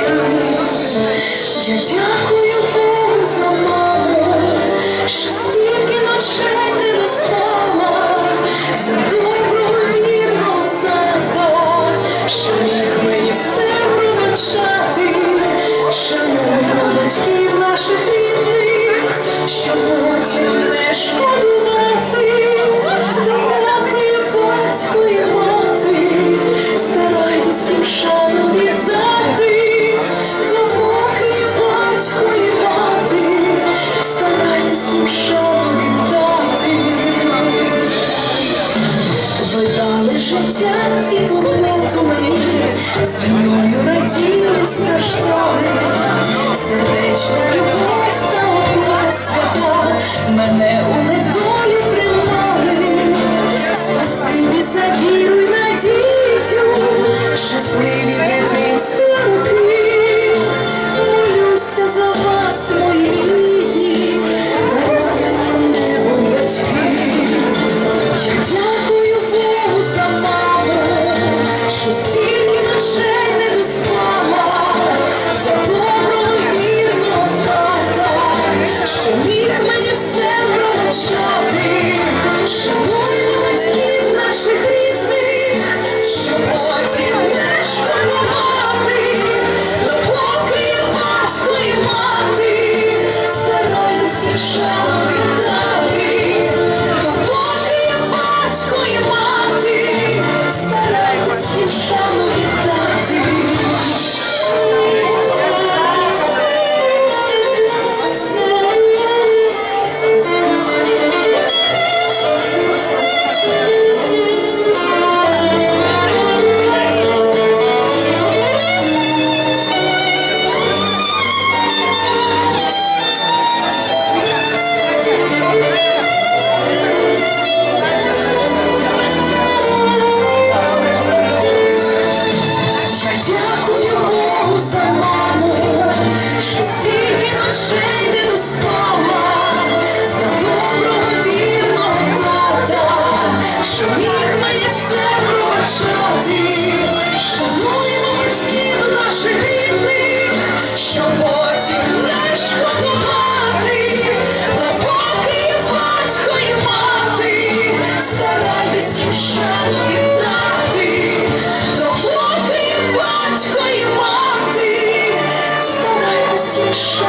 Я дякую Богу за маму, що стільки ночей не достала, за той правовірного тата, що міг все пробачати, шануємо батьків наших рідних, що потім не життя і турнету мені, зі мною раділи, страждали, сердечна любов та опіка свята мене у. show.